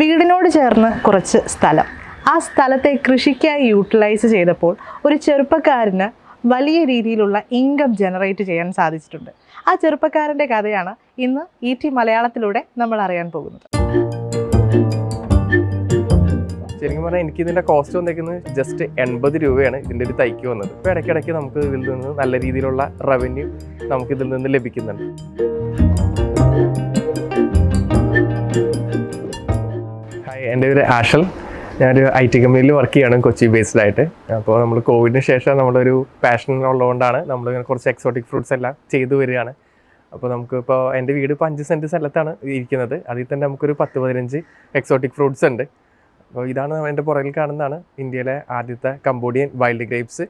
വീടിനോട് ചേർന്ന് കുറച്ച് സ്ഥലം. ആ സ്ഥലത്തെ കൃഷിക്കായി യൂട്ടിലൈസ് ചെയ്തപ്പോൾ ഒരു ചെറുപ്പക്കാരന് വലിയ രീതിയിലുള്ള ഇൻകം ജനറേറ്റ് ചെയ്യാൻ സാധിച്ചിട്ടുണ്ട്. ആ ചെറുപ്പക്കാരന്റെ കഥയാണ് ഇന്ന് ഇ ടി മലയാളത്തിലൂടെ നമ്മൾ അറിയാൻ പോകുന്നത്. ശരിക്കും പറഞ്ഞാൽ എനിക്ക് ഇതിന്റെ കോസ്റ്റ് വന്നേക്കുന്നത് ജസ്റ്റ് എൺപത് രൂപയാണ് ഇതിന്റെ ഒരു തൈക്ക് വന്നത്. ഇപ്പോൾ ഇടയ്ക്കിടയ്ക്ക് നമുക്ക് ഇതിൽ നിന്ന് നല്ല രീതിയിലുള്ള റവന്യൂ നമുക്ക് ഇതിൽ നിന്ന് ലഭിക്കുന്നുണ്ട്. എന്റെ പേര് ആഷൽ. ഞാനൊരു ഐ ടി കമ്പനിയിൽ വർക്ക് ചെയ്യണം കൊച്ചി ബേസ്ഡ് ആയിട്ട്. അപ്പോൾ നമ്മൾ കോവിഡിന് ശേഷം നമ്മളൊരു പാഷൻ ഉള്ളതുകൊണ്ടാണ് നമ്മളിങ്ങനെ കുറച്ച് എക്സോട്ടിക് ഫ്രൂട്ട്സ് എല്ലാം ചെയ്തു വരികയാണ്. അപ്പോൾ നമുക്ക് ഇപ്പോൾ എന്റെ വീട് ഇപ്പോൾ അഞ്ച് സെന്റ് സ്ഥലത്താണ് ഇരിക്കുന്നത്. അതിൽ തന്നെ നമുക്കൊരു പത്ത് പതിനഞ്ച് എക്സോട്ടിക് ഫ്രൂട്ട്സ് ഉണ്ട്. അപ്പോൾ ഇതാണ് എന്റെ പുറകിൽ കാണുന്നതാണ് ഇന്ത്യയിലെ ആദ്യത്തെ കംബോഡിയൻ വൈൽഡ് ഗ്രേപ്സ്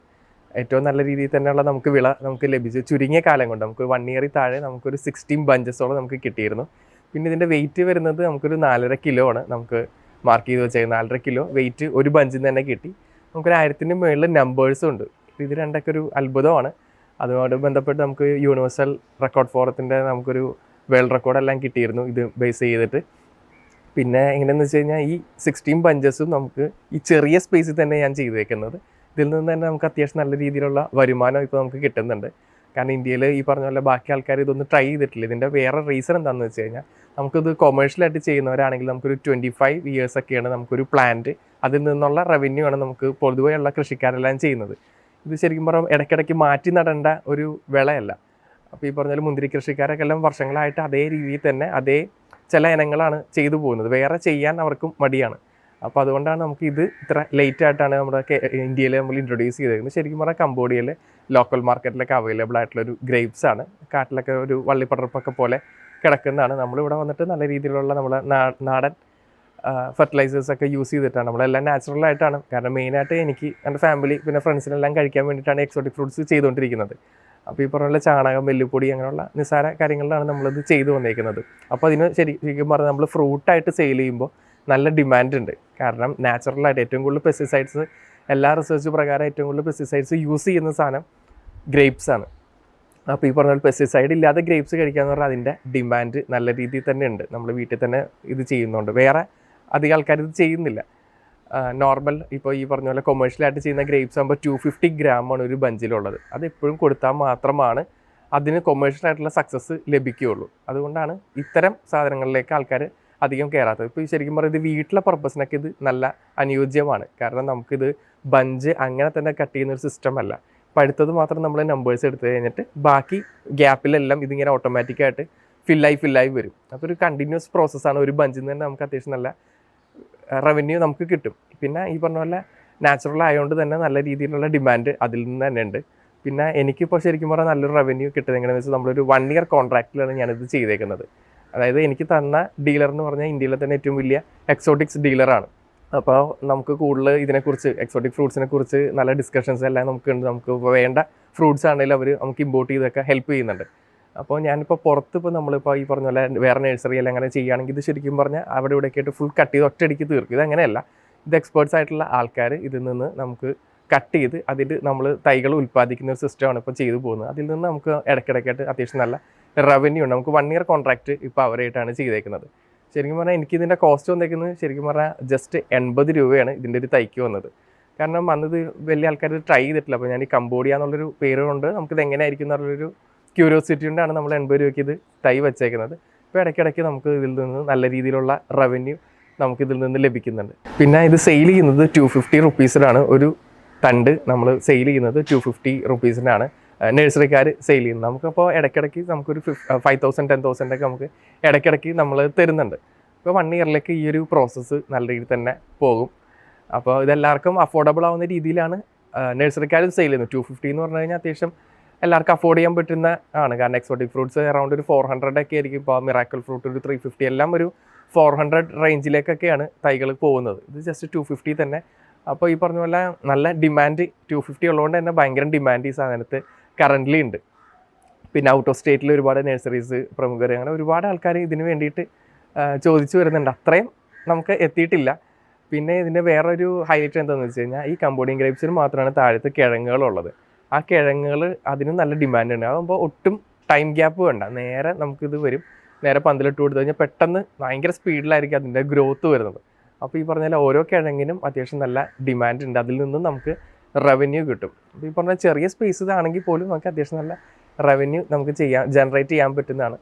ഏറ്റവും നല്ല രീതിയിൽ തന്നെയുള്ള നമുക്ക് വിള നമുക്ക് ലഭിച്ചു. ചുരുങ്ങിയ കാലം കൊണ്ട് നമുക്ക് വൺ ഇയറിൽ താഴെ നമുക്കൊരു സിക്സ്റ്റീൻ ബഞ്ചസോളം നമുക്ക് കിട്ടിയിരുന്നു. പിന്നെ ഇതിന്റെ വെയിറ്റ് വരുന്നത് നമുക്കൊരു നാലര കിലോ ആണ്. നമുക്ക് മാർക്ക് ചെയ്ത് വെച്ചേക്കുന്നത് നാലര കിലോ വെയിറ്റ് ഒരു ബഞ്ചിൽ നിന്ന് തന്നെ കിട്ടി. നമുക്കൊരു ആയിരത്തിന് മുകളിൽ നമ്പേഴ്സും ഉണ്ട്. ഇത് രണ്ടൊക്കെ ഒരു അത്ഭുതമാണ്. അതുമായിട്ട് ബന്ധപ്പെട്ട് നമുക്ക് യൂണിവേഴ്സൽ റെക്കോർഡ് ഫോറത്തിന്റെ നമുക്കൊരു വേൾഡ് റെക്കോർഡെല്ലാം കിട്ടിയിരുന്നു ഇത് ബേസ് ചെയ്തിട്ട്. പിന്നെ എങ്ങനെയെന്ന് വെച്ച് കഴിഞ്ഞാൽ ഈ സിക്സ്റ്റീൻ ബഞ്ചസും നമുക്ക് ഈ ചെറിയ സ്പേസിൽ തന്നെ ഞാൻ ചെയ്തേക്കുന്നത്. ഇതിൽ നിന്ന് തന്നെ നമുക്ക് അത്യാവശ്യം നല്ല രീതിയിലുള്ള വരുമാനം ഇപ്പോൾ നമുക്ക് കിട്ടുന്നുണ്ട്. കാരണം ഇന്ത്യയിൽ ഈ പറഞ്ഞ പോലെ ബാക്കി ആൾക്കാർ ഇതൊന്നും ട്രൈ ചെയ്തിട്ടില്ല. ഇതിന്റെ വേറെ റീസൺ എന്താണെന്ന് വെച്ച് കഴിഞ്ഞാൽ നമുക്കിത് കൊമേഴ്ഷ്യലായിട്ട് ചെയ്യുന്നവരാണെങ്കിൽ നമുക്കൊരു ട്വന്റി ഫൈവ് ഇയേഴ്സ് ഒക്കെയാണ് നമുക്കൊരു പ്ലാന്റ് അതിൽ നിന്നുള്ള റവന്യൂ ആണ് നമുക്ക് പൊതുവെയുള്ള കൃഷിക്കാരെല്ലാം ചെയ്യുന്നത്. ഇത് ശരിക്കും പറഞ്ഞാൽ ഇടയ്ക്കിടയ്ക്ക് മാറ്റി നടേണ്ട ഒരു വിളയല്ല. അപ്പോൾ ഈ പറഞ്ഞാൽ മുന്തിരി കൃഷിക്കാരൊക്കെ എല്ലാം വർഷങ്ങളായിട്ട് അതേ രീതിയിൽ തന്നെ അതേ ചില ഇനങ്ങളാണ് ചെയ്തു പോകുന്നത്. വേറെ ചെയ്യാൻ അവർക്കും മടിയാണ്. അപ്പോൾ അതുകൊണ്ടാണ് നമുക്ക് ഇത് ഇത്ര ലേറ്റ് ആയിട്ടാണ് നമ്മുടെ ഇന്ത്യയിൽ നമ്മൾ ഇൻട്രൊഡ്യൂസ് ചെയ്തേക്കുന്നത്. ശരിക്കും പറഞ്ഞാൽ കംബോഡിയയിൽ ലോക്കൽ മാർക്കറ്റിലൊക്കെ അവൈലബിൾ ആയിട്ടുള്ള ഒരു ഗ്രേപ്സ് ആണ്. കാട്ടിലൊക്കെ ഒരു വള്ളിപ്പടർപ്പൊക്കെ പോലെ കിടക്കുന്നതാണ്. നമ്മളിവിടെ വന്നിട്ട് നല്ല രീതിയിലുള്ള നമ്മളെ നാടൻ ഫെർട്ടിലൈസേഴ്സ് ഒക്കെ യൂസ് ചെയ്തിട്ടാണ്. നമ്മളെല്ലാം നാച്ചുറലായിട്ടാണ് കാരണം മെയിനായിട്ട് എനിക്ക് എന്റെ ഫാമിലി പിന്നെ ഫ്രണ്ട്സിനെല്ലാം കഴിക്കാൻ വേണ്ടിയിട്ടാണ് എക്സോട്ടിക് ഫ്രൂട്ട്സ് ചെയ്തുകൊണ്ടിരിക്കുന്നത്. അപ്പോൾ ഈ പറഞ്ഞ പോലെ ചാണകം വെല്ലുപ്പൊടി അങ്ങനെയുള്ള നിസ്സാര കാര്യങ്ങളിലാണ് നമ്മളിത് ചെയ്തു വന്നേക്കുന്നത്. അപ്പോൾ അതിന് ശരി ശരിക്കും പറഞ്ഞാൽ നമ്മൾ ഫ്രൂട്ടായിട്ട് സെയിൽ ചെയ്യുമ്പോൾ നല്ല ഡിമാൻഡ് ഉണ്ട്. കാരണം നാച്ചുറലായിട്ട് ഏറ്റവും കൂടുതൽ പെസ്റ്റിസൈഡ്സ് എല്ലാ റിസർച്ച് പ്രകാരം ഏറ്റവും കൂടുതൽ പെസ്റ്റിസൈഡ്സ് യൂസ് ചെയ്യുന്ന സാധനം ഗ്രേപ്സ് ആണ്. അപ്പോൾ ഈ പറഞ്ഞ പോലെ പെസ്റ്റിസൈഡ് ഇല്ലാതെ ഗ്രേപ്സ് കഴിക്കാന്ന് പറഞ്ഞാൽ അതിന്റെ ഡിമാൻഡ് നല്ല രീതിയിൽ തന്നെ ഉണ്ട്. നമ്മൾ വീട്ടിൽ തന്നെ ഇത് ചെയ്യുന്നുണ്ട്. വേറെ അധികം ആൾക്കാർ ഇത് ചെയ്യുന്നില്ല. നോർമൽ ഇപ്പോൾ ഈ പറഞ്ഞ പോലെ കൊമേഴ്ഷ്യലായിട്ട് ചെയ്യുന്ന ഗ്രേപ്സ് ആകുമ്പോൾ ടു ഫിഫ്റ്റി ഗ്രാമാണ് ഒരു ബഞ്ചിലുള്ളത്. അത് എപ്പോഴും കൊടുത്താൽ മാത്രമാണ് അതിന് കൊമേഴ്ഷ്യൽ ആയിട്ടുള്ള സക്സസ് ലഭിക്കുകയുള്ളൂ. അതുകൊണ്ടാണ് ഇത്തരം സാധനങ്ങളിലേക്ക് ആൾക്കാർ അധികം കയറാത്തത്. ഇപ്പോൾ ശരിക്കും പറയുന്നത് വീട്ടിലെ പർപ്പസിനൊക്കെ ഇത് നല്ല അനുയോജ്യമാണ്. കാരണം നമുക്കിത് ബഞ്ച് അങ്ങനെ തന്നെ കട്ട് ചെയ്യുന്ന ഒരു സിസ്റ്റം അല്ല. പഴുത്തത് മാത്രം നമ്മൾ നമ്പേഴ്സ് എടുത്തു കഴിഞ്ഞിട്ട് ബാക്കി ഗ്യാപ്പിലെല്ലാം ഇതിങ്ങനെ ഓട്ടോമാറ്റിക്കായിട്ട് ഫില്ലായി ഫില്ലായി വരും. അപ്പോൾ ഒരു കണ്ടിന്യൂസ് പ്രോസസ്സാണ് ഒരു ബഞ്ചിൽ നിന്ന് തന്നെ നമുക്ക് അത്യാവശ്യം നല്ല റവന്യൂ നമുക്ക് കിട്ടും. പിന്നെ ഈ പറഞ്ഞ പോലെ നാച്ചുറൽ ആയതുകൊണ്ട് തന്നെ നല്ല രീതിയിലുള്ള ഡിമാൻഡ് അതിൽ നിന്ന് തന്നെ ഉണ്ട്. പിന്നെ എനിക്കിപ്പോൾ ശരിക്കും പറഞ്ഞാൽ നല്ലൊരു റവന്യൂ കിട്ടുന്നത് എങ്ങനെയാണെന്ന് വെച്ചാൽ നമ്മളൊരു വൺ ഇയർ കോൺട്രാക്റ്റിലാണ് ഞാനിത് ചെയ്തേക്കുന്നത്. അതായത് എനിക്ക് തന്ന ഡീലർ എന്ന് പറഞ്ഞാൽ ഇന്ത്യയിലെ തന്നെ ഏറ്റവും വലിയ എക്സോട്ടിക്സ് ഡീലറാണ് അപ്പോൾ നമുക്ക് കൂടുതൽ ഇതിനെക്കുറിച്ച് എക്സോട്ടിക് ഫ്രൂട്ട്സിനെ കുറിച്ച് നല്ല ഡിസ്കഷൻസ് എല്ലാം നമുക്ക് ഉണ്ട്. നമുക്ക് വേണ്ട ഫ്രൂട്ട്സ് ആണെങ്കിലും അവർ നമുക്ക് ഇമ്പോർട്ട് ചെയ്തൊക്കെ ഹെൽപ്പ് ചെയ്യുന്നുണ്ട്. അപ്പോൾ ഞാനിപ്പോൾ പുറത്ത് ഇപ്പോൾ നമ്മളിപ്പോൾ ഈ പറഞ്ഞ പോലെ വേറെ നഴ്സറി എല്ലാം അങ്ങനെ ചെയ്യുകയാണെങ്കിൽ ഇത് ശരിക്കും പറഞ്ഞാൽ അവിടെ ഇവിടെയൊക്കെ ആയിട്ട് ഫുൾ കട്ട് ചെയ്ത് ഒറ്റയടിക്ക് തീർക്കും. ഇത് അങ്ങനെയല്ല. ഇത് എക്സ്പേർട്സ് ആയിട്ടുള്ള ആൾക്കാർ ഇതിൽ നിന്ന് നമുക്ക് കട്ട് ചെയ്ത് അതിൽ നമ്മൾ തൈകൾ ഉൽപ്പാദിക്കുന്ന ഒരു സിസ്റ്റമാണ് ഇപ്പോൾ ചെയ്തു പോകുന്നത്. അതിൽ നിന്ന് നമുക്ക് ഇടയ്ക്കിടയ്ക്കായിട്ട് അത്യാവശ്യം നല്ല റവന്യൂ ഉണ്ട്. നമുക്ക് വൺ ഇയർ കോൺട്രാക്റ്റ് ഇപ്പോൾ അവരായിട്ടാണ് ചെയ്തേക്കുന്നത്. ശരിക്കും പറഞ്ഞാൽ എനിക്ക് ഇതിന്റെ കോസ്റ്റ് വന്നേക്കുന്നത് ശരിക്കും പറഞ്ഞാൽ ജസ്റ്റ് എൺപത് രൂപയാണ് ഇതിന്റെ ഒരു തൈക്ക് വന്നത്. കാരണം അന്നത് വലിയ ആൾക്കാർ ട്രൈ ചെയ്തിട്ടില്ല. അപ്പോൾ ഞാൻ ഈ കമ്പോഡിയ എന്നുള്ളൊരു പേര് കൊണ്ട് നമുക്കിത് എങ്ങനെയായിരിക്കും എന്നുള്ളൊരു ക്യൂരിയോസിറ്റി കൊണ്ടാണ് നമ്മൾ എൺപത് രൂപയ്ക്ക് ഇത് തൈ വെച്ചേക്കുന്നത്. ഇപ്പോൾ ഇടയ്ക്കിടയ്ക്ക് നമുക്ക് ഇതിൽ നിന്ന് നല്ല രീതിയിലുള്ള റവന്യൂ നമുക്കിതിൽ നിന്ന് ലഭിക്കുന്നുണ്ട്. പിന്നെ ഇത് സെയിൽ ചെയ്യുന്നത് ടു ഫിഫ്റ്റി റുപ്പീസിലാണ് ഒരു തണ്ട് നമ്മൾ സെയിൽ ചെയ്യുന്നത് ടു ഫിഫ്റ്റി റുപ്പീസിനാണ് നഴ്സറിക്കാർ സെയിൽ ചെയ്യുന്നത് നമുക്കപ്പോൾ ഇടയ്ക്കിടയ്ക്ക് നമുക്കൊരു ഫൈവ് തൗസൻഡ് ടെൻ തൗസൻഡ് ഒക്കെ നമുക്ക് ഇടയ്ക്കിടയ്ക്ക് നമ്മൾ തരുന്നുണ്ട്. അപ്പോൾ വൺ ഇയറിലേക്ക് ഈ ഒരു പ്രോസസ്സ് നല്ല രീതിയിൽ തന്നെ പോകും. അപ്പോൾ ഇതെല്ലാവർക്കും അഫോർഡബിൾ ആവുന്ന രീതിയിലാണ് നഴ്സറിക്കാർ സെയിൽ ചെയ്യുന്നത്. ടു ഫിഫ്റ്റി എന്ന് പറഞ്ഞു കഴിഞ്ഞാൽ അത്യാവശ്യം എല്ലാവർക്കും അഫോർഡ് ചെയ്യാൻ പറ്റുന്ന ആണ്. കാരണം എക്സോട്ടിക് ഫ്രൂട്ട്സ് അറൗണ്ട് ഒരു ഫോർ ഹൺഡ്രഡ് ഒക്കെ ആയിരിക്കും. ഇപ്പോൾ മിറാക്കൽ ഫ്രൂട്ട് ഒരു ത്രീ ഫിഫ്റ്റി എല്ലാം ഒരു ഫോർ ഹൺഡ്രഡ് റേഞ്ചിലേക്കൊക്കെയാണ് തൈകൾ പോകുന്നത്. ഇത് ജസ്റ്റ് ടു ഫിഫ്റ്റി തന്നെ അപ്പോൾ ഈ പറഞ്ഞ പോലെ നല്ല ഡിമാൻഡ് ടു ഫിഫ്റ്റി ഉള്ളതുകൊണ്ട് തന്നെ ഭയങ്കര ഡിമാൻഡ് ഈ സാധനത്ത് കറന്റ്ലി ഉണ്ട്. പിന്നെ ഔട്ട് ഓഫ് സ്റ്റേറ്റിൽ ഒരുപാട് നഴ്സറീസ് പ്രമുഖർ അങ്ങനെ ഒരുപാട് ആൾക്കാർ ഇതിന് വേണ്ടിയിട്ട് ചോദിച്ചു വരുന്നുണ്ട്. അത്രയും നമുക്ക് എത്തിയിട്ടില്ല. പിന്നെ ഇതിന്റെ വേറൊരു ഹൈലൈറ്റ് എന്താണെന്ന് വെച്ച് കഴിഞ്ഞാൽ ഈ കമ്പോഡിയൻ ഗ്രേപ്സിന് മാത്രമാണ് താഴത്ത് കിഴങ്ങുകളുള്ളത് ആ കിഴങ്ങുകൾ അതിന് നല്ല ഡിമാൻഡ് ഉണ്ട്. അതാകുമ്പോൾ ഒട്ടും ടൈം ഗ്യാപ്പ് വേണ്ട. നേരെ നമുക്കിത് വരും. നേരെ പന്തലിട്ട് കൊടുത്തു കഴിഞ്ഞാൽ പെട്ടെന്ന് ഭയങ്കര സ്പീഡിലായിരിക്കും അതിന്റെ ഗ്രോത്ത് വരുന്നത്. അപ്പോൾ ഈ പറഞ്ഞാൽ ഓരോ കിഴങ്ങിനും അത്യാവശ്യം നല്ല ഡിമാൻഡ് ഉണ്ട്. അതിൽ നിന്നും നമുക്ക് റവന്യൂ കിട്ടും. അപ്പോൾ ഈ പറഞ്ഞ ചെറിയ സ്പേസ് ഇതാണെങ്കിൽ പോലും നമുക്ക് അത്യാവശ്യം നല്ല റവന്യൂ നമുക്ക് ചെയ്യാൻ ജനറേറ്റ് ചെയ്യാൻ പറ്റുന്നതാണ്.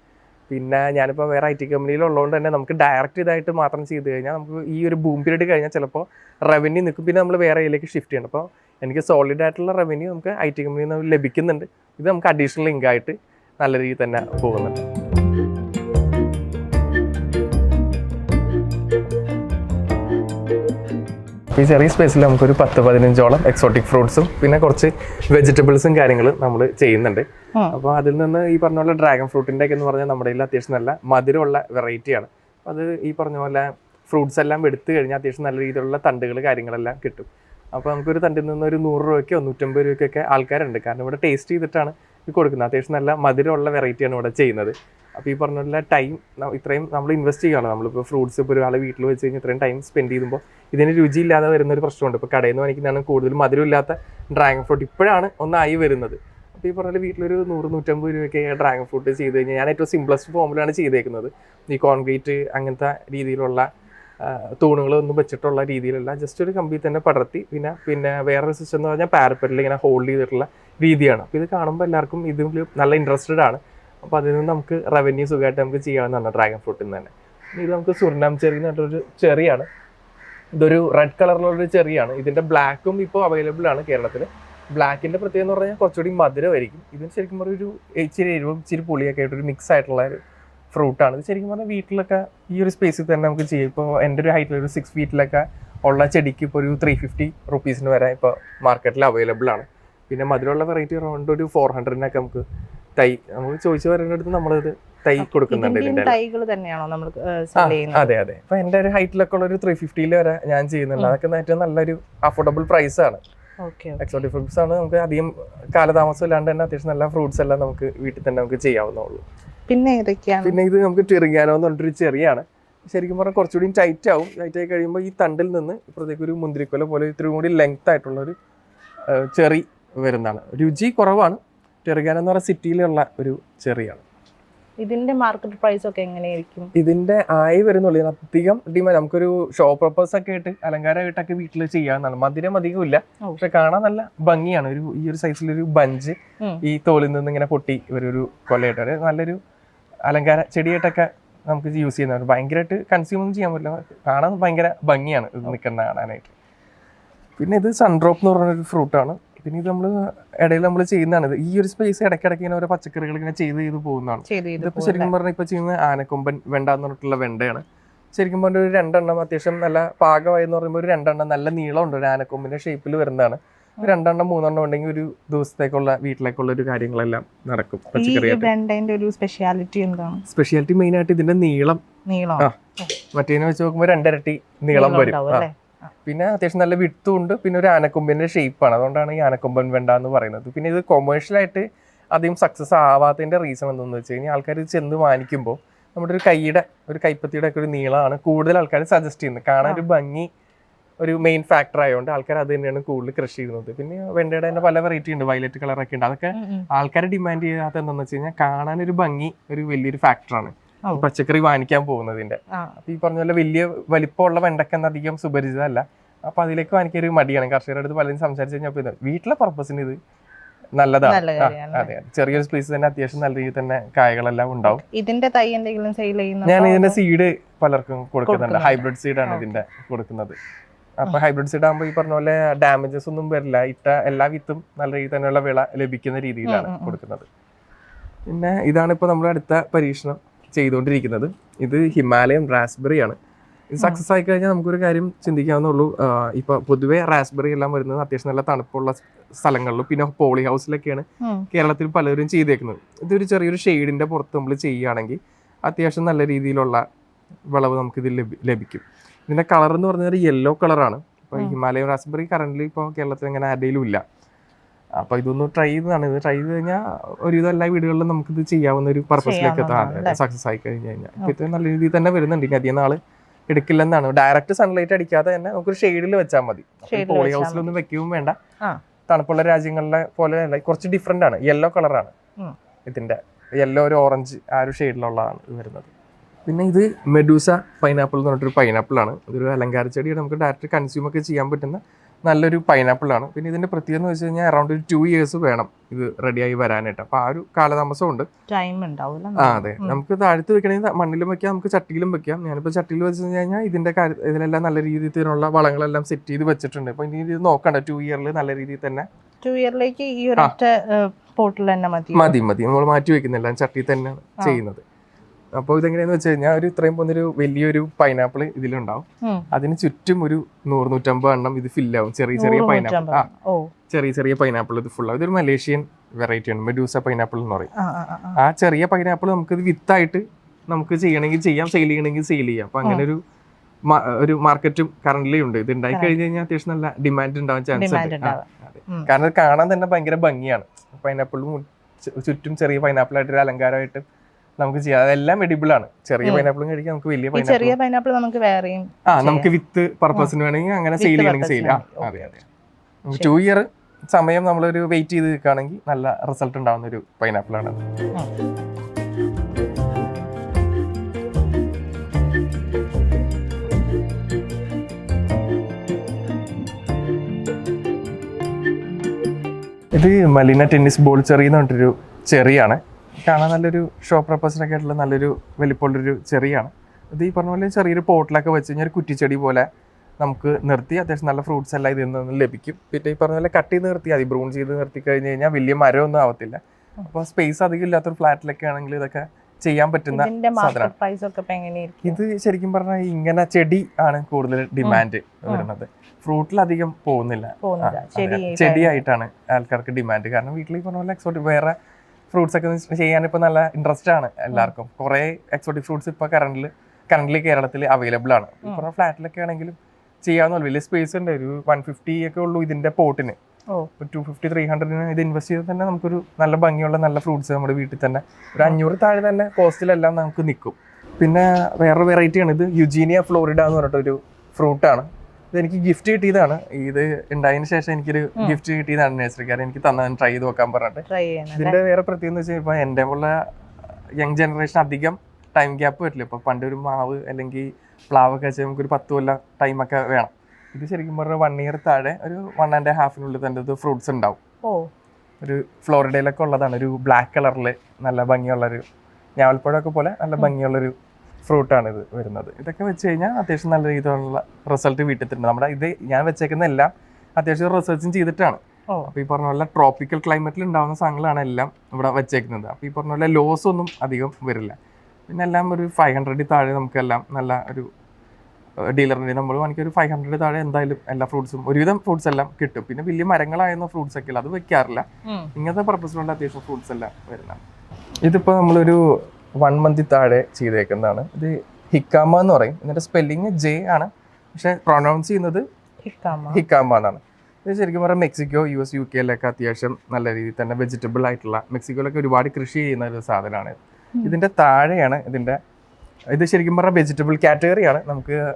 പിന്നെ ഞാനിപ്പോൾ വേറെ ഐ ടി കമ്പനിയിലുള്ളതുകൊണ്ട് തന്നെ നമുക്ക് ഡയറക്റ്റ് ഇതായിട്ട് മാത്രം ചെയ്ത് കഴിഞ്ഞാൽ നമുക്ക് ഈ ഒരു ബൂം പീരീഡ് കഴിഞ്ഞാൽ ചിലപ്പോൾ റവന്യൂ നിൽക്കും പിന്നെ നമ്മൾ വേറെ ഇതിലേക്ക് ഷിഫ്റ്റ് ചെയ്യണം. അപ്പോൾ എനിക്ക് സോളിഡ് ആയിട്ടുള്ള റവന്യൂ നമുക്ക് ഐ ടി കമ്പനിയിൽ നിന്ന് ലഭിക്കുന്നുണ്ട്. ഇത് നമുക്ക് അഡീഷണൽ ലിങ്ക് ആയിട്ട് നല്ല രീതിയിൽ തന്നെ പോകുന്നുണ്ട്. ഈ ചെറിയ സ്പേസിൽ നമുക്കൊരു പത്ത് പതിനഞ്ചോളം എക്സോട്ടിക് ഫ്രൂട്ട്സും പിന്നെ കുറച്ച് വെജിറ്റബിൾസും കാര്യങ്ങളും നമ്മൾ ചെയ്യുന്നുണ്ട്. അപ്പോൾ അതിൽ നിന്ന് ഈ പറഞ്ഞ പോലെ ഡ്രാഗൺ ഫ്രൂട്ടിന്റെ ഒക്കെ എന്ന് പറഞ്ഞാൽ നമ്മുടെ കയ്യിൽ അത്യാവശ്യം നല്ല മധുരമുള്ള വെറൈറ്റിയാണ് അത് ഈ പറഞ്ഞ പോലെ ഫ്രൂട്ട്സ് എല്ലാം എടുത്തു കഴിഞ്ഞാൽ അത്യാവശ്യം നല്ല രീതിയിലുള്ള തണ്ടുകൾ കാര്യങ്ങളെല്ലാം കിട്ടും. അപ്പോൾ നമുക്കൊരു തണ്ടിൽ നിന്ന് ഒരു നൂറ് രൂപയ്ക്കോ നൂറ്റമ്പത് രൂപയ്ക്കൊക്കെ ആൾക്കാരുണ്ട്. കാരണം ഇവിടെ ടേസ്റ്റ് ചെയ്തിട്ടാണ് ഇത് കൊടുക്കുന്നത്. അത്യാവശ്യം നല്ല മധുരമുള്ള വെറൈറ്റിയാണ് ഇവിടെ ചെയ്യുന്നത്. അപ്പോൾ ഈ പറഞ്ഞ ടൈം ഇത്രയും നമ്മൾ ഇൻവെസ്റ്റ് ചെയ്യുകയാണ്. നമ്മളിപ്പോൾ ഫ്രൂട്ട്സ് ഇപ്പോൾ ഒരാളെ വീട്ടിൽ വെച്ച് കഴിഞ്ഞാൽ ഇത്രയും ടൈം സ്പെൻഡ് ചെയ്യുമ്പോൾ ഇതിന് രുചിയില്ലാതെ വരുന്ന ഒരു പ്രശ്നമുണ്ട്. ഇപ്പോൾ കടയിൽ നിന്ന് വാങ്ങിക്കുന്നതാണ് കൂടുതൽ മധുരമില്ലാത്ത ഡ്രാഗൺ ഫ്രൂട്ട് ഇപ്പോഴാണ് ഒന്നായി വരുന്നത്. അപ്പോൾ ഈ പറഞ്ഞ വീട്ടിലൊരു നൂറ് നൂറ്റമ്പത് രൂപയൊക്കെ ഡ്രാഗൺ ഫ്രൂട്ട് ചെയ്ത് കഴിഞ്ഞാൽ ഞാൻ ഏറ്റവും സിംപ്ലസ്റ്റ് ഫോമിലാണ് ചെയ്തേക്കുന്നത്. ഈ കോൺക്രീറ്റ് അങ്ങനത്തെ രീതിയിലുള്ള തൂണുകളൊന്നും വെച്ചിട്ടുള്ള രീതിയിലല്ല. ജസ്റ്റ് ഒരു കമ്പി തന്നെ പടർത്തി പിന്നെ പിന്നെ വേറൊരു സിസ്റ്റം എന്ന് പറഞ്ഞാൽ പാരപ്പറ്റിൽ ഇങ്ങനെ ഹോൾഡ് ചെയ്തിട്ടുള്ള രീതിയാണ്. അപ്പോൾ ഇത് കാണുമ്പോൾ എല്ലാവർക്കും ഇതിൽ നല്ല ഇൻട്രസ്റ്റഡ് ആണ്. അപ്പോൾ അതിൽ നിന്ന് നമുക്ക് റവന്യൂ സുഖമായിട്ട് നമുക്ക് ചെയ്യാവുന്നതാണ് ഡ്രാഗൺ ഫ്രൂട്ടിൽ നിന്ന് തന്നെ. ഇത് നമുക്ക് സുർനാം ചെറി എന്ന് ചെറിയാണ്. ഇതൊരു റെഡ് കളറിലുള്ളൊരു ചെറിയാണ്. ഇതിന്റെ ബ്ലാക്കും ഇപ്പോൾ അവൈലബിൾ ആണ് കേരളത്തിൽ ബ്ലാക്കിന്റെ പ്രത്യേകത എന്ന് പറഞ്ഞാൽ കുറച്ചുകൂടി മധുരമായിരിക്കും. ഇതിന് ശരിക്കും പറഞ്ഞാൽ ഒരു ഇച്ചിരി എരിവും ഇച്ചിരി പുളിയൊക്കെ ആയിട്ട് ഒരു മിക്സ് ആയിട്ടുള്ള ഒരു ഫ്രൂട്ടാണ് ഇത് ശരിക്കും പറഞ്ഞാൽ വീട്ടിലൊക്കെ ഈ ഒരു സ്പേസിൽ തന്നെ നമുക്ക് ചെയ്യാം. ഇപ്പോൾ എന്റെ ഒരു ഹൈറ്റിൽ ഒരു സിക്സ് ഫീറ്റിലൊക്കെ ഉള്ള ചെടിക്ക് ഇപ്പോൾ ഒരു ത്രീ ഫിഫ്റ്റി റുപ്പീസിന് വരെ ഇപ്പോൾ മാർക്കറ്റിൽ അവൈലബിൾ ആണ്. പിന്നെ മധുരമുള്ള വെറൈറ്റി അറൗണ്ട് ഒരു ഫോർ ഹൺഡ്രഡിനൊക്കെ നമുക്ക് തൈ നമുക്ക് ചോദിച്ചു വരുന്നിടത്ത് നമ്മളത് തൈ കൊടുക്കുന്നുണ്ട് ഇതിന്റെ തൈകൾ തന്നെയാണോ നമ്മൾ അതെ അതെ. അപ്പൊ എന്റെ ഒരു ഹൈറ്റിലൊക്കെ ഉള്ള ഒരു ത്രീ ഫിഫ്റ്റിയിൽ വരെ ഞാൻ ചെയ്യുന്നുണ്ട്. അതൊക്കെ ഏറ്റവും നല്ലൊരു അഫോർഡബിൾ പ്രൈസ് ആണ്. എക്സോട്ടിക് ഫ്രൂട്ട്സ് ആണ് നമുക്ക് അധികം കാലതാമസം ഇല്ലാണ്ട് തന്നെ അത്യാവശ്യം നല്ല ഫ്രൂട്ട്സ് എല്ലാം നമുക്ക് വീട്ടിൽ തന്നെ നമുക്ക് ചെയ്യാവുന്നുള്ളൂ പിന്നെ ഏതൊക്കെയാണ്? പിന്നെ ഇത് നമുക്ക് ടെറിങ്ങാനോ എന്ന് പറഞ്ഞിട്ടൊരു ചെറിയാണ്. ശരിക്കും പറഞ്ഞാൽ കുറച്ചുകൂടി ടൈറ്റ് ആവും. ടൈറ്റ് ആയി കഴിയുമ്പോൾ ഈ തണ്ടിൽ നിന്ന് ഇപ്പോഴത്തേക്ക് ഒരു മുന്തിരിക്കൊല പോലെ ഇത്തിരി കൂടി ലെങ്ത് ആയിട്ടുള്ള ഒരു ചെറി വരുന്നതാണ്. രുചി കുറവാണ്. ടെറിഗാനോ എന്ന് പറയുന്ന സിറ്റിയിലുള്ള ഒരു ചെറിയാണ്. ഇതിന്റെ മാർക്കറ്റ് പ്രൈസ് ഒക്കെ എങ്ങനെയായിരിക്കും? ഇതിന്റെ ആയി വരുന്നുള്ളൂ. അധികം ഡിമാൻഡ് നമുക്കൊരു ഷോ പ്രപ്പസ് ഒക്കെ ആയിട്ട് അലങ്കാരമായിട്ടൊക്കെ വീട്ടിൽ ചെയ്യാവുന്നതാണ്. മധുരം അധികം ഇല്ല. പക്ഷെ കാണാൻ നല്ല ഭംഗിയാണ്. ഒരു ഈ ഒരു സൈസിലൊരു ബഞ്ച് ഈ തോളിൽ നിന്ന് ഇങ്ങനെ പൊട്ടി ഒരു കൊല്ലയായിട്ട് ഒരു നല്ലൊരു അലങ്കാര ചെടിയായിട്ടൊക്കെ നമുക്ക് യൂസ് ചെയ്യുന്നതാണ് ഭയങ്കരമായിട്ട് കൺസ്യൂം ഒന്നും ചെയ്യാൻ പറ്റില്ല. കാണാൻ ഭയങ്കര ഭംഗിയാണ് ഇത് നിൽക്കുന്ന കാണാനായിട്ട്. പിന്നെ ഇത് സൺഡ്രോപ്പ് എന്ന് പറഞ്ഞൊരു ഫ്രൂട്ടാണ് പിന്നെ ഇത് നമ്മൾ ഇടയിൽ നമ്മൾ ചെയ്യുന്നതാണ്. ഈ ഒരു സ്പേസ് ഇടയ്ക്കിടയ്ക്ക് ഇങ്ങനെ ഓരോ പച്ചക്കറികൾ ഇങ്ങനെ ചെയ്ത് ചെയ്ത് പോകുന്നതാണ്. ശരിക്കും പറഞ്ഞാൽ ഇപ്പൊ ചെയ്യുന്ന ആനക്കൊമ്പൻ വെണ്ട എന്ന് പറഞ്ഞിട്ടുള്ള വെണ്ടയാണ്. ശരിക്കും പറഞ്ഞ ഒരു രണ്ടെണ്ണം അത്യാവശ്യം നല്ല പാകമായി എന്ന് പറയുമ്പോൾ ഒരു രണ്ടെണ്ണം നല്ല നീളമുണ്ട് ഒരു ആനക്കൊമ്പിന്റെ ഷേപ്പിൽ വരുന്നതാണ്. രണ്ടെണ്ണം മൂന്നെണ്ണം ഉണ്ടെങ്കിൽ ഒരു ദിവസത്തേക്കുള്ള വീട്ടിലേക്കുള്ള ഒരു കാര്യങ്ങളെല്ലാം നടക്കും ഒരു സ്പെഷ്യാലിറ്റി എന്താണ്? സ്പെഷ്യാലിറ്റി മെയിൻ ആയിട്ട് ഇതിന്റെ നീളം. നീളം. മറ്റേനെ വെച്ച് നോക്കുമ്പോൾ രണ്ടിരട്ടി നീളം വരും. പിന്നെ അത്യാവശ്യം നല്ല വിട്ടും ഉണ്ട് പിന്നെ ഒരു ആനക്കൊമ്പിന്റെ ഷേപ്പാണ് അതുകൊണ്ടാണ് ഈ ആനക്കൊമ്പൻ വെണ്ട എന്ന് പറയുന്നത്. പിന്നെ ഇത് കൊമേഴ്ഷ്യലായിട്ട് ആയിട്ട് അധികം സക്സസ് ആവാത്തതിന്റെ റീസൺ എന്താണെന്ന് വെച്ച് കഴിഞ്ഞാൽ ആൾക്കാർ ഇത് ചെന്ന് വാങ്ങിക്കുമ്പോൾ നമ്മുടെ ഒരു കൈയുടെ ഒരു കൈപ്പത്തിയുടെ ഒക്കെ ഒരു നീളമാണ് കൂടുതൽ ആൾക്കാർ സജസ്റ്റ് ചെയ്യുന്നത്. കാണാൻ ഒരു ഭംഗി ഒരു മെയിൻ ഫാക്ടർ ആയതുകൊണ്ട് ആൾക്കാർ അത് തന്നെയാണ് കൂടുതൽ കൃഷി ചെയ്യുന്നത്. പിന്നെ വെണ്ടയുടെ തന്നെ പല വെറൈറ്റി ഉണ്ട്. വയലറ്റ് കളറൊക്കെ ഉണ്ട്. അതൊക്കെ. ആൾക്കാർ ഡിമാൻഡ് ചെയ്യാത്ത എന്താണെന്ന് വെച്ച് കഴിഞ്ഞാൽ കാണാൻ ഒരു ഭംഗി ഒരു വലിയൊരു ഫാക്ടറാണ്. പച്ചക്കറി വാങ്ങിക്കാൻ പോകുന്നതിന്റെ. അപ്പൊ ഈ പറഞ്ഞ പോലെ വലിയ വലിപ്പമുള്ള വെണ്ടയ്ക്കൊന്നും അധികം സുപരിചിതമല്ല. അപ്പൊ അതിലേക്ക് വാങ്ങിക്കാൻ ഒരു മടിയാണ്. കർഷകരുടെ അടുത്ത് പലരും സംസാരിച്ച് കഴിഞ്ഞാൽ വീട്ടിലെ പർപ്പസിന് ഇത് നല്ലതാണ്. അതെ. ചെറിയൊരു സ്പേസ് തന്നെ അത്യാവശ്യം നല്ല രീതിയിൽ തന്നെ കായകളെല്ലാം ഉണ്ടാവും. ഇതിന്റെ തൈ എന്തെങ്കിലും സെയിൽ ചെയ്യുന്നു ഞാൻ ഇതിന്റെ സീഡ് പലർക്കും കൊടുക്കുന്നുണ്ട്. ഹൈബ്രിഡ് സീഡ് ആണ് ഇതിന്റെ കൊടുക്കുന്നത്. അപ്പൊ ഹൈബ്രിഡ് സീഡ് ആകുമ്പോൾ ഈ പറഞ്ഞ പോലെ ഡാമേജസ് ഒന്നും വരില്ല. ഇട്ട എല്ലാ വിത്തും നല്ല രീതിയിൽ തന്നെയുള്ള വിള ലഭിക്കുന്ന രീതിയിലാണ്. കൊടുക്കുന്നത്. പിന്നെ ഇതാണ് ഇപ്പോൾ നമ്മുടെ അടുത്ത പരീക്ഷണം. ചെയ്തുകൊണ്ടിരിക്കുന്നത്. ഇത് ഹിമാലയൻ റാസ്ബെറി ആണ്. ഇത് സക്സസ് ആയി കഴിഞ്ഞാൽ നമുക്കൊരു കാര്യം ചിന്തിക്കാവുന്നുള്ളൂ. ഇപ്പൊ പൊതുവേ റാസ്ബെറി എല്ലാം വരുന്നത് അത്യാവശ്യം നല്ല തണുപ്പുള്ള സ്ഥലങ്ങളിലും പിന്നെ പോളി ഹൗസിലൊക്കെയാണ് കേരളത്തിൽ പലരും ചെയ്തേക്കുന്നത്. ഇതൊരു ചെറിയൊരു ഷെയ്ഡിന്റെ പുറത്ത് നമ്മൾ ചെയ്യുകയാണെങ്കിൽ അത്യാവശ്യം നല്ല രീതിയിലുള്ള വിളവ് നമുക്ക് ഇതിൽ ലഭിക്കും. ഇതിന്റെ കളർ എന്ന് പറഞ്ഞാൽ യെല്ലോ കളറാണ് ഇപ്പോൾ ഉം. ഹിമാലയൻ റാസ്ബെറി കറന്റ് ഇപ്പോൾ കേരളത്തിൽ അങ്ങനെ ആരുടെയിലും ഇല്ല. അപ്പോൾ ഇതൊന്ന് ട്രൈ ചെയ്തതാണ്. ഇത് ട്രൈ ചെയ്ത് കഴിഞ്ഞാൽ ഒരുവിധം എല്ലാ വീടുകളിലും ഇത് ചെയ്യാവുന്ന ഒരു പർപ്പസിലേക്ക് എത്താൻ സക്സസ് ആയി കഴിഞ്ഞ് കഴിഞ്ഞാൽ ഇപ്പൊ ഇത് നല്ല രീതിയിൽ തന്നെ വരുന്നുണ്ട്. ഇനി അധികം നാൾ എടുക്കില്ലെന്നാണ്. ഡയറക്റ്റ് സൺലൈറ്റ് അടിക്കാതെ തന്നെ നമുക്കൊരു ഷെയ്ഡിൽ വെച്ചാൽ മതി. പോളി ഹൗസിലൊന്നും വെക്കുകയും വേണ്ട. തണുപ്പുള്ള രാജ്യങ്ങളിലെ പോലെ അല്ല കുറച്ച് ഡിഫറെന്റ് ആണ്. യെല്ലോ കളറാണ്. ഇതിന്റെ യെല്ലോ ഒരു ഓറഞ്ച് ആ ഒരു ഷെയ്ഡിലുള്ളതാണ് ഇത് വരുന്നത്. പിന്നെ ഇത് മെഡൂസ പൈനാപ്പിൾ എന്ന് പറഞ്ഞിട്ടൊരു പൈനാപ്പിളാണ് ഇതൊരു അലങ്കാര ചെടിയാണ്. നമുക്ക് ഡയറക്റ്റ് കൺസ്യൂം ഒക്കെ ചെയ്യാൻ പറ്റുന്ന നല്ലൊരു പൈനാപ്പിളാണ് പിന്നെ ഇതിന്റെ പ്രത്യേകത എന്ന് വെച്ച് കഴിഞ്ഞാൽ അറൗണ്ട് ഒരു ടു ഇയേഴ്സ് വേണം ഇത് റെഡിയായി വരാനായിട്ട്. അപ്പോൾ ആ ഒരു കാലതാമസം ഉണ്ട്. ടൈം ഉണ്ടാവില്ല ആ അതെ. നമുക്ക് താഴ്ത്ത് വെക്കണമെങ്കിൽ മണ്ണിലും വെക്കാം നമുക്ക് ചട്ടിയിലും വെക്കാം. ഞാനിപ്പോൾ ചട്ടിയിൽ വെച്ച് കഴിഞ്ഞാൽ ഇതിന്റെ കാര്യം ഇതിലെല്ലാം നല്ല രീതിയിലുള്ള വളങ്ങളെല്ലാം സെറ്റ് ചെയ്ത് വെച്ചിട്ടുണ്ട്. അപ്പോൾ ഇനി ഇത് നോക്കണ്ട ടു ഇയറിൽ നല്ല രീതിയിൽ തന്നെ. ടു ഇയറിലേക്ക് ഈ ഒരൊറ്റ പോട്ടിൽ തന്നെ മതി. മതി മതി. നമ്മൾ മാറ്റി വെക്കുന്നില്ല. ചട്ടിയിൽ തന്നെയാണ് ചെയ്യുന്നത്. അപ്പോൾ ഇതെങ്ങനെയാന്ന് വെച്ച് കഴിഞ്ഞാൽ ഒരു ഇത്രയും പോകുന്നൊരു വലിയൊരു പൈനാപ്പിൾ ഇതിലുണ്ടാവും. അതിന് ചുറ്റും ഒരു നൂറ് നൂറ്റമ്പത് എണ്ണം ഇത് ഫില്ലാവും ചെറിയ ചെറിയ പൈനാപ്പിൾ ആ. ചെറിയ ചെറിയ പൈനാപ്പിൾ ഇത് ഫുള്ളാവും ഇതൊരു മലേഷ്യൻ വെറൈറ്റി ആണ്. മെഡൂസ പൈനാപ്പിൾ എന്ന് പറയും. ആ ചെറിയ പൈനാപ്പിൾ നമുക്ക് ഇത് വിത്തായിട്ട് നമുക്ക് ചെയ്യണമെങ്കിൽ ചെയ്യാം. സെയിൽ ചെയ്യണമെങ്കിൽ സെയിൽ ചെയ്യാം. അപ്പൊ അങ്ങനെ ഒരു ഒരു മാർക്കറ്റും കറന്റ് ഉണ്ട്. ഇത് ഉണ്ടായി കഴിഞ്ഞ് കഴിഞ്ഞാൽ അത്യാവശ്യം നല്ല ഡിമാൻഡ് ഉണ്ടാവാൻ ചാൻസ് ഉണ്ട്. കാരണം ഇത് കാണാൻ തന്നെ ഭയങ്കര ഭംഗിയാണ്. പൈനാപ്പിളും ചുറ്റും ചെറിയ പൈനാപ്പിൾ ആയിട്ട് ഒരു അലങ്കാരമായിട്ട് നമുക്ക് ചെയ്യാം. അതെല്ലാം എഡിബിൾ ആണ്. ചെറിയ പൈനാപ്പിളും കഴിക്കാം. നമുക്ക് വലിയ പൈനാപ്പിൾ ചെറിയ പൈനാപ്പിൾ നമുക്ക് വേറെയും ആ നമുക്ക് വിത്ത് പർപ്പസിന് വേണമെങ്കിൽ അങ്ങനെ സെയിൽ ചെയ്യണമെങ്കിൽ സെയിൽ ആ അതെ അതെ. ടു ഇയർ സമയം നമ്മളൊരു വെയിറ്റ് ചെയ്ത് നിൽക്കുകയാണെങ്കിൽ നല്ല റിസൾട്ട് ഉണ്ടാവുന്ന ഒരു പൈനാപ്പിൾ ആണ് ഇത് മലിന ടെന്നീസ് ബോൾ ചെറിയെന്ന് പറഞ്ഞിട്ടൊരു ചെറിയാണ്. കാണാൻ നല്ലൊരു ഷോ പർപ്പസിനൊക്കെ ആയിട്ടുള്ള നല്ലൊരു വലിപ്പമുള്ളൊരു ചെറിയാണ്. ഇത് ഈ പറഞ്ഞ പോലെ ചെറിയൊരു പോട്ടിലൊക്കെ വെച്ച് കഴിഞ്ഞാൽ ഒരു കുറ്റിച്ചെടി പോലെ നമുക്ക് നിർത്തി അത്യാവശ്യം നല്ല ഫ്രൂട്ട്സ് എല്ലാം ഇതിൽ നിന്ന് ലഭിക്കും. പിന്നെ ഈ പറഞ്ഞ പോലെ കട്ട് ചെയ്ത് നിർത്തി അതി ബ്രൂൺ ചെയ്ത് നിർത്തി കഴിഞ്ഞ് കഴിഞ്ഞാൽ വലിയ മരമൊന്നും ആവത്തില്ല. അപ്പോൾ സ്പേസ് അധികം ഇല്ലാത്തൊരു ഫ്ലാറ്റിലൊക്കെ ആണെങ്കിൽ ഇതൊക്കെ ചെയ്യാൻ പറ്റുന്ന ഇത് ശരിക്കും പറഞ്ഞാൽ ഇങ്ങനെ ചെടി ആണ് കൂടുതൽ ഡിമാൻഡ് വരുന്നത്. ഫ്രൂട്ടിലധികം പോകുന്നില്ല. പോകുന്നില്ല. ചെടിയായിട്ടാണ്. ആൾക്കാർക്ക് ഡിമാൻഡ് കാരണം വീട്ടിൽ പറഞ്ഞ പോലെ വേറെ ഫ്രൂട്ട്സ് ഒക്കെ ചെയ്യാൻ ഇപ്പൊ നല്ല ഇൻട്രസ്റ്റ് ആണ് എല്ലാവർക്കും കുറെ എക്സോട്ടിക് ഫ്രൂട്ട്സ് ഇപ്പൊ കറണ്ടിൽ കറണ്ടിൽ കേരളത്തിൽ അവൈലബിൾ ആണ്. പറഞ്ഞ ഫ്ലാറ്റിലൊക്കെ ആണെങ്കിലും ചെയ്യാവുന്ന വലിയ സ്പേസ് ഉണ്ട്. ഒരു വൺ ഫിഫ്റ്റി ഒക്കെ ഉള്ളൂ ഇതിന്റെ പോട്ടിന് ടു ഫിഫ്റ്റി ത്രീ ഹൺഡ്രഡിന് ഇത് ഇൻവെസ്റ്റ് ചെയ്ത് തന്നെ നമുക്കൊരു നല്ല ഭംഗിയുള്ള നല്ല ഫ്രൂട്ട്സ് നമ്മുടെ വീട്ടിൽ തന്നെ. ഒരു അഞ്ഞൂറ് താഴെ തന്നെ കോസ്റ്റിലെല്ലാം നമുക്ക് നിൽക്കും പിന്നെ വേറൊരു വെറൈറ്റി ആണ് ഇത്. യുജീനിയ ഫ്ലോറിഡ എന്ന് പറഞ്ഞിട്ടൊരു ഫ്രൂട്ടാണ് എനിക്ക് ഗിഫ്റ്റ് കിട്ടിയതാണ്. ഇത് ഉണ്ടായതിനു ശേഷം എനിക്കൊരു ഗിഫ്റ്റ് കിട്ടിയതാണ് നേഴ്സറിക്കാരൻ എനിക്ക് തന്നെ ട്രൈ ചെയ്ത് നോക്കാൻ പറഞ്ഞിട്ട്. ഇതിന്റെ വേറെ പ്രത്യേകത എന്ന് വെച്ചാൽ ഇപ്പൊ എന്റെ പോലെ യങ് ജനറേഷൻ അധികം ടൈം ഗ്യാപ്പ് വരില്ല. ഇപ്പൊ പണ്ട് ഒരു മാവ് അല്ലെങ്കിൽ പ്ലാവൊക്കെ വെച്ചാൽ നമുക്കൊരു പത്ത് കൊല്ലം ടൈമൊക്കെ വേണം. ഇത് ശരിക്കും പറഞ്ഞാൽ വൺ ഇയർ താഴെ ഒരു വൺ ആൻഡ് ഹാഫിനുള്ളിൽ തന്നെ ഇത് ഫ്രൂട്ട്സ് ഉണ്ടാവും. ഒരു ഫ്ലോറിഡയിലൊക്കെ ഉള്ളതാണ്. ഒരു ബ്ലാക്ക് കളറിൽ നല്ല ഭംഗിയുള്ളൊരു ഞാവൽപ്പഴമൊക്കെ പോലെ നല്ല ഭംഗിയുള്ളൊരു ഫ്രൂട്ടാണ് ഇത് വരുന്നത്. ഇതൊക്കെ വെച്ച് കഴിഞ്ഞാൽ അത്യാവശ്യം നല്ല രീതിയിലുള്ള റിസൾട്ട് വീട്ടിൽ നമ്മുടെ ഇത് ഞാൻ വെച്ചേക്കുന്ന എല്ലാം അത്യാവശ്യം റിസർച്ചും ചെയ്തിട്ടാണ്. അപ്പോൾ ഈ പറഞ്ഞ പോലെ ട്രോപ്പിക്കൽ ക്ലൈമറ്റിൽ ഉണ്ടാകുന്ന സാധനങ്ങളാണ് എല്ലാം ഇവിടെ വെച്ചേക്കുന്നത്. അപ്പോൾ ഈ പറഞ്ഞ പോലെ ലോസ് ഒന്നും അധികം വരില്ല. പിന്നെ എല്ലാം ഒരു ഫൈവ് ഹൺഡ്രഡിൽ താഴെ നമുക്കെല്ലാം നല്ല ഒരു ഡീലറിന്റെ നമ്മൾ വാങ്ങിക്കുക ഒരു ഫൈവ് ഹൺഡ്രഡ് താഴെ എന്തായാലും എല്ലാ ഫ്രൂട്ട്സും ഒരുവിധം ഫ്രൂട്ട്സ് എല്ലാം കിട്ടും. പിന്നെ വലിയ മരങ്ങളായിരുന്ന ഫ്രൂട്ട്സ് ഒക്കെ അത് വെക്കാറില്ല. ഇങ്ങനത്തെ പർപ്പസിലുള്ള അത്യാവശ്യം ഫ്രൂട്ട്സ് എല്ലാം വരുന്നതാണ്. ഇതിപ്പോൾ നമ്മളൊരു വൺ മന്തിൽ താഴെ ചെയ്തേക്കുന്നതാണ്. ഇത് ഹിക്കാമ എന്ന് പറയും. ഇതിന്റെ സ്പെല്ലിങ് ജെ ആണ്. പക്ഷെ പ്രൊനൗൺസ് ചെയ്യുന്നത് ഹിക്കാമ. എന്നാണ്. ഇത് ശരിക്കും പറഞ്ഞാൽ മെക്സിക്കോ യു എസ് യു കെയിലൊക്കെ അത്യാവശ്യം നല്ല രീതിയിൽ തന്നെ വെജിറ്റബിൾ ആയിട്ടുള്ള മെക്സിക്കോയിലൊക്കെ ഒരുപാട് കൃഷി ചെയ്യുന്ന ഒരു സാധനമാണ് ഇതിന്റെ ഇതിന്റെ താഴെയാണ് ഇതിന്റെ ഇത് ശരിക്കും പറഞ്ഞാൽ വെജിറ്റബിൾ കാറ്റഗറിയാണ് നമുക്ക്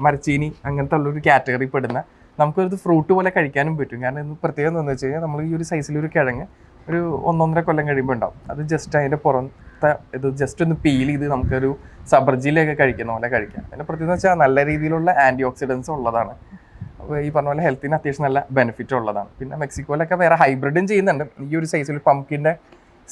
മരച്ചീനി അങ്ങനത്തെ ഉള്ളൊരു കാറ്റഗറി പെടുന്ന നമുക്കൊരു ഫ്രൂട്ട് പോലെ കഴിക്കാനും പറ്റും. കാരണം ഇത് പ്രത്യേകം എന്താണെന്ന് വെച്ച് കഴിഞ്ഞാൽ നമ്മൾ ഈ ഒരു സൈസിലൊരു കിഴങ്ങ് ഒരു ഒന്നൊന്നര കൊല്ലം കഴിയുമ്പോൾ ഉണ്ടാവും. അത് ജസ്റ്റ് അതിന്റെ പുറത്തെ ഇത് ജസ്റ്റ് ഒന്ന് പീൽ ചെയ്ത് നമുക്കൊരു സബർജിയിലൊക്കെ കഴിക്കുന്ന പോലെ കഴിക്കാം. അതിന്റെ പ്രത്യേകത വെച്ചാൽ നല്ല രീതിയിലുള്ള ആന്റി ഓക്സിഡൻസ് ഉള്ളതാണ് ഈ പറഞ്ഞ പോലെ ഹെൽത്തിന് അത്യാവശ്യം നല്ല ബെനിഫിറ്റ് ഉള്ളതാണ്. പിന്നെ മെക്സിക്കോയിലൊക്കെ വേറെ ഹൈബ്രിഡും ചെയ്യുന്നുണ്ട്. ഈ ഒരു സൈസിൽ പംകിന്റെ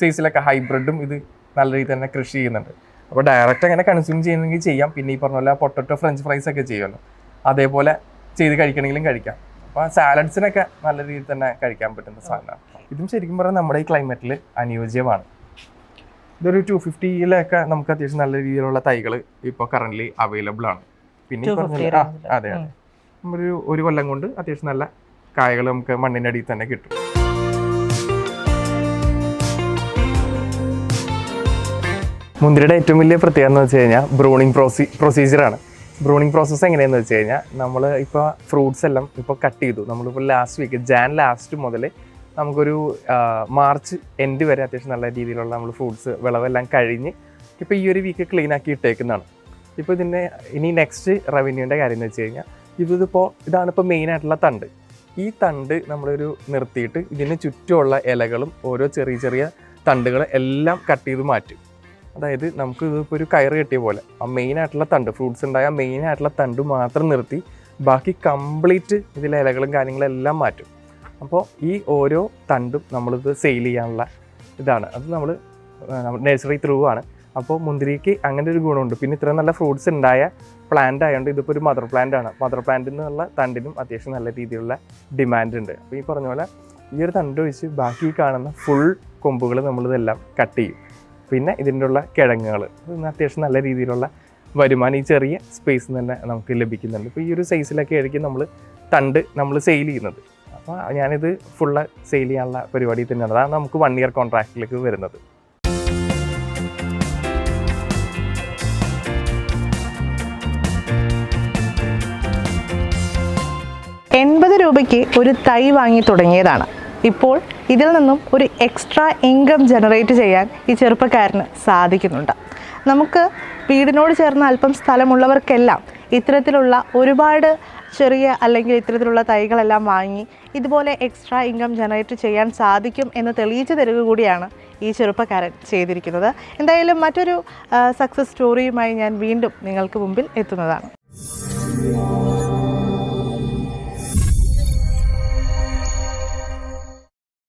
സൈസിലൊക്കെ ഹൈബ്രിഡും ഇത് നല്ല രീതിയിൽ തന്നെ കൃഷി ചെയ്യുന്നുണ്ട്. അപ്പോൾ ഡയറക്റ്റ് അങ്ങനെ കൺസ്യൂം ചെയ്യണമെങ്കിൽ ചെയ്യാം. പിന്നെ ഈ പറഞ്ഞ പോലെ പൊട്ടറ്റോ ഫ്രഞ്ച് ഫ്രൈസ് ഒക്കെ ചെയ്യുമല്ലോ. അതേപോലെ ചെയ്ത് കഴിക്കണമെങ്കിലും കഴിക്കാം. അപ്പോൾ സാലഡ്സിനൊക്കെ നല്ല രീതിയിൽ തന്നെ കഴിക്കാൻ പറ്റുന്ന സാധനമാണ്. ഇതും ശരിക്കും പറഞ്ഞാൽ നമ്മുടെ ഈ ക്ലൈമറ്റിൽ അനുയോജ്യമാണ്. ഇതൊരു ടു ഫിഫ്റ്റിയിലൊക്കെ നമുക്ക് അത്യാവശ്യം നല്ല രീതിയിലുള്ള തൈകൾ ഇപ്പോൾ കറന്റ് അവൈലബിൾ ആണ്. പിന്നെ 250 പറഞ്ഞ ആ, range അതെ അതെ. ഒരു ഒരു കൊല്ലം കൊണ്ട് അത്യാവശ്യം നല്ല കായകൾ നമുക്ക് മണ്ണിന്റെ അടിയിൽ തന്നെ കിട്ടും. മുന്തിരിയുടെ ഏറ്റവും വലിയ പ്രത്യേകത എന്ന് വെച്ച് കഴിഞ്ഞാൽ ബ്രൂണിങ് പ്രോസി പ്രൊസീജിയറാണ് ബ്രൂണിങ് പ്രോസസ്സ് എങ്ങനെയാണെന്ന് വെച്ച് കഴിഞ്ഞാൽ നമ്മൾ ഇപ്പോൾ ഫ്രൂട്ട്സ് എല്ലാം ഇപ്പോൾ കട്ട് ചെയ്തു. നമ്മളിപ്പോൾ ലാസ്റ്റ് വീക്ക് ജാൻ ലാസ്റ്റ് മുതൽ നമുക്കൊരു മാർച്ച് എൻഡ് വരെ അത്യാവശ്യം നല്ല രീതിയിലുള്ള നമ്മൾ ഫ്രൂട്ട്സ് വിളവെല്ലാം കഴിഞ്ഞ് ഇപ്പോൾ ഈ ഒരു വീക്ക് ക്ലീൻ ആക്കി ഇട്ടേക്കുന്നതാണ്. ഇപ്പോൾ ഇതിന്റെ ഇനി നെക്സ്റ്റ് റവന്യൂവിന്റെ കാര്യം എന്ന് വെച്ച് കഴിഞ്ഞാൽ ഇതിപ്പോൾ ഇതാണ് ഇപ്പോൾ മെയിൻ ആയിട്ടുള്ള തണ്ട്. ഈ തണ്ട് നമ്മളൊരു നിർത്തിയിട്ട് ഇതിന് ചുറ്റുമുള്ള ഇലകളും ഓരോ ചെറിയ ചെറിയ തണ്ടുകൾ എല്ലാം കട്ട് ചെയ്ത് മാറ്റും. അതായത് നമുക്ക് ഇതിപ്പോൾ ഒരു കയറ് കെട്ടിയ പോലെ. ആ മെയിൻ ആയിട്ടുള്ള തണ്ട് ഫ്രൂട്ട്സ് ഉണ്ടായ മെയിൻ ആയിട്ടുള്ള തണ്ട് മാത്രം നിർത്തി ബാക്കി കംപ്ലീറ്റ് ഇതിലെ ഇലകളും കാര്യങ്ങളും എല്ലാം മാറ്റും. അപ്പോൾ ഈ ഓരോ തണ്ടും നമ്മളിത് സെയിൽ ചെയ്യാനുള്ള ഇതാണ്. അത് നമ്മൾ നഴ്സറി ത്രൂ ആണ്. അപ്പോൾ മുന്തിരിക്ക് അങ്ങനെ ഒരു ഗുണമുണ്ട്. പിന്നെ ഇത്രയും നല്ല ഫ്രൂട്ട്സ് ഉണ്ടായ പ്ലാന്റ് ആയതുകൊണ്ട് ഇതിപ്പോൾ ഒരു മദർ പ്ലാന്റ് ആണ്. മദർ പ്ലാന്റിൽ നിന്നുള്ള തണ്ടിനും അത്യാവശ്യം നല്ല രീതിയിലുള്ള ഡിമാൻഡ് ഉണ്ട്. അപ്പോൾ ഈ പറഞ്ഞ പോലെ ഈ ഒരു തണ്ട് ഒഴിച്ച് ബാക്കി കാണുന്ന ഫുൾ കൊമ്പുകൾ നമ്മളിതെല്ലാം കട്ട് ചെയ്യും. പിന്നെ ഇതിന്റെ ഉള്ള കിഴങ്ങുകൾ അത്യാവശ്യം നല്ല രീതിയിലുള്ള വരുമാനം ഈ ചെറിയ സ്പേസിൽ തന്നെ നമുക്ക് ലഭിക്കുന്നുണ്ട്. ഇപ്പോൾ ഈ ഒരു സൈസിലൊക്കെ ആയിരിക്കും നമ്മൾ തണ്ട് നമ്മൾ സെയിൽ ചെയ്യുന്നത്. അപ്പോൾ ഞാനിത് ഫുള്ള് സെയിൽ ചെയ്യാനുള്ള പരിപാടി തന്നെയാണ്. അതാണ് നമുക്ക് വൺ ഇയർ കോൺട്രാക്റ്റിലേക്ക് വരുന്നത്. എൺപത് രൂപയ്ക്ക് ഒരു തൈ വാങ്ങി തുടങ്ങിയതാണ്. ഇപ്പോൾ ഇതിൽ നിന്നും ഒരു എക്സ്ട്രാ ഇൻകം ജനറേറ്റ് ചെയ്യാൻ ഈ ചെറുപ്പക്കാരന് സാധിക്കുന്നുണ്ട്. നമുക്ക് വീടിനോട് ചേർന്ന് അല്പം സ്ഥലമുള്ളവർക്കെല്ലാം ഇത്തരത്തിലുള്ള ഒരുപാട് ചെറിയ അല്ലെങ്കിൽ ഇത്തരത്തിലുള്ള തൈകളെല്ലാം വാങ്ങി ഇതുപോലെ എക്സ്ട്രാ ഇൻകം ജനറേറ്റ് ചെയ്യാൻ സാധിക്കും എന്ന് തെളിയിച്ചു തരിക കൂടിയാണ് ഈ ചെറുപ്പക്കാരൻ ചെയ്തിരിക്കുന്നത്. എന്തായാലും മറ്റൊരു സക്സസ് സ്റ്റോറിയുമായി ഞാൻ വീണ്ടും നിങ്ങൾക്ക് മുമ്പിൽ എത്തുന്നതാണ്.